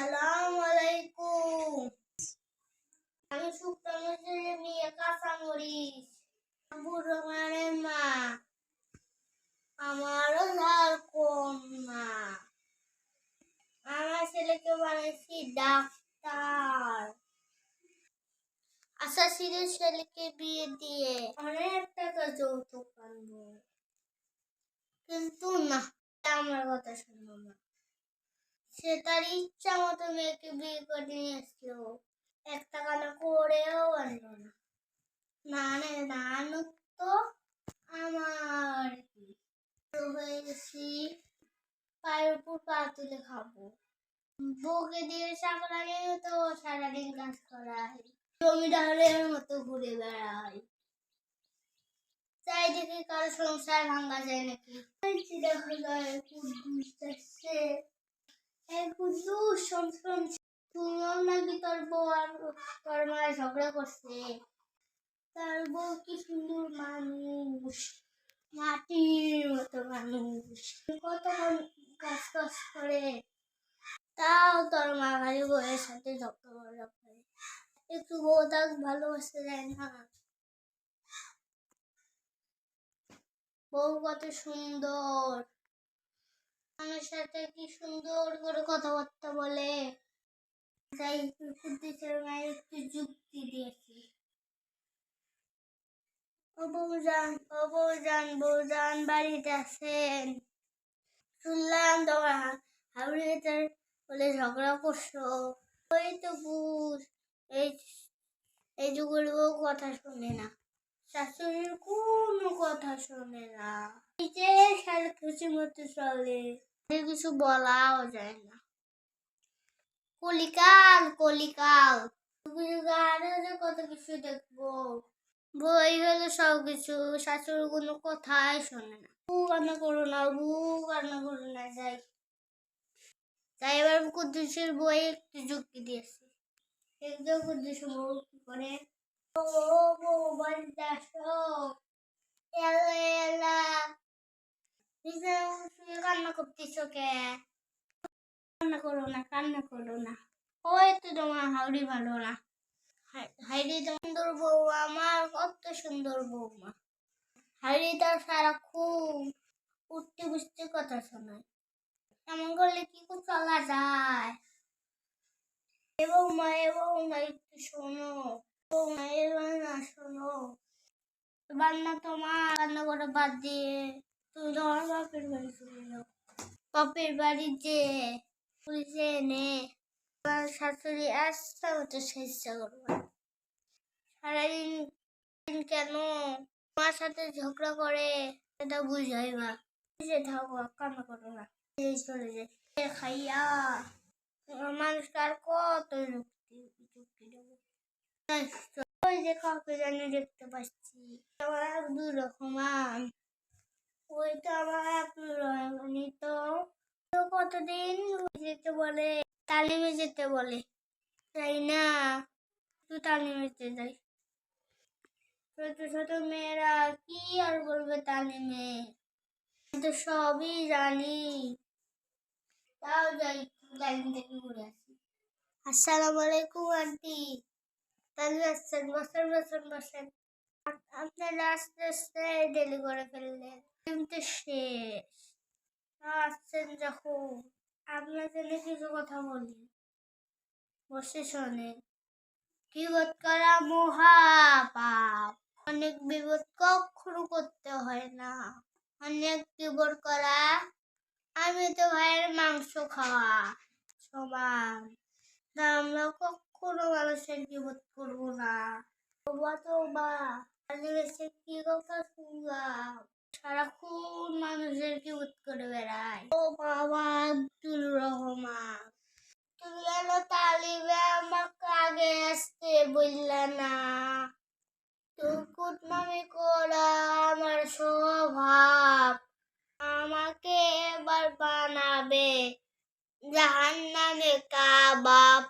আমি মানে মা আমারও আমার ছেলেকে বানাইছি ডাক্তার আশা সিরের ছেলেকে বিয়ে দিয়ে অনেক টাকা যৌতুক আনব কিন্তু না আমার কথা শুনব না সে তার ইচ্ছা মতো মেয়েকে বিয়ে করে নিয়ে আসলো একটা কানা করেও আনলো না। না না না আনুক তো আমার হয়ে গেছি পায়ের উপর পা তুলে খাব। বউকে দিয়ে চাকরানি তো সারাদিন কাজ করায় জমিদারের মতো ঘুরে বেড়ায় চাই দেখি কারও সংসার ভাঙা যায় নাকি? দেখা যাচ্ছে এই নাকি বউ আর মায়ের ঝগড়া করছে তার বউ কি সুন্দর মানুষ, মাটির মতো মানুষ। কত কাজ কাজ করে তাও তোর মা খালি বউয়ের সাথে ঝগড়া করে একটু বউ তাক ভালোবাসতে যায় না বউ কত সুন্দর আমার সাথে কি সুন্দর করে কথাবার্তা বলে? তাই একটু যুক্তি দিয়েছি। বাড়িতে আছেন। শুনলাম বলে ঝগড়া করছ। ওই তো বুঝ এই এই যুগের কথা শোনে না। শাশুড়ির কোনো কথা শোনে না। নিজের সাথে খুশি মতো চলে। কিছু বলাও যায় না কলিকাল কলিকাল কত কিছু দেখব বই হলো সব কিছু শাশুড়ি কোনো কথাই শোনে না বু কান্না করো না বু কান্না করো না যাই তাই এবার কুদ্দুসের বই একটু যুক্তি দিয়েছে একদম কুদ্দুস বউ কি করে ও বউ বাড়িতে আসো এলা এলা নিজে শুয়ে কান্না করতেছো কে কান্না করো না কান্না করো না ওই তো তোমার হাউড়ি ভালো না হাই- হাইরি তো সুন্দর বউ আমার কত সুন্দর বৌমা হাইরি তার সারাক্ষণ উঠতে বুঝতে কথা শোনায় এমন করলে কি করে চলা যায় এবং মা এবং মা একটু শোনো এবার না শোনো বান্না তোমার রান্না করে বাদ দিয়ে তুমি বাপের বাড়ি চলে যাও। বাপের আমার শাশুড়ি আসতে চেষ্টা করব সারাদিন দিন কেন তোমার সাথে ঝগড়া করে সেটা বুঝাই বা থাকো করো না। চলে যায়। খাইয়া মানুষ আর কত যুক্তি যুক্তি দেবো। ওই যে কাউকে জানি দেখতে পাচ্ছি। আমার রহমান ওই তো আমার কতদিন যেতে বলে? তালিমে যেতে বলে। তাই না? তালিমে যেতে যাই। ছোট ছোট মেয়েরা কি আর বলবে তালিমে? তো সবই জানি। তাও যাই তালিম থেকে ঘুরে আসি। আসসালামু আলাইকুম, আন্টি। তাহলে আসছেন, বসেন বসেন বসেন। আপনারা আস্তে আস্তে ডেলি করে ফেললেন কিন্তু শেষ আসছেন যখন আপনার জন্য কিছু কথা বলি বসে শোনেন বিপদ করা মহা পাপ অনেক বিপদ কখনো করতে হয় না অনেক বিপদ করা আমি তো ভাইয়ের মাংস খাওয়া সমান না আমরা কখনো মানুষের বিপদ করব না তোবা তোবা কি কথা শুনলাম সারাক্ষণ মানুষের বিপদ করে বেড়ায়। ও বাবা আব্দুল রহমান। তুমি এলো তালিবে, আমাকে আগে আসতে বললে না। কুটনামি করা আমার স্বভাব। আমাকে এবার বানাবে জাহান নামে কাবাব।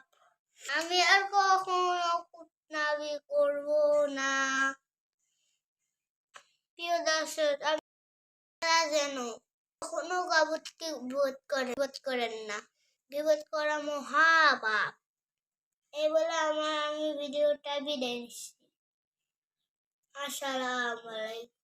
আমি আর কখনো কুটনামি করব না। দর্শক যেন কখনো কাবুতকে বোধ করে বোধ করেন না। বিবোধ করা মহাপাপ এই বলে আমার আমি ভিডিওটা বিদায় নিচ্ছি। আসসালামু আলাইকুম।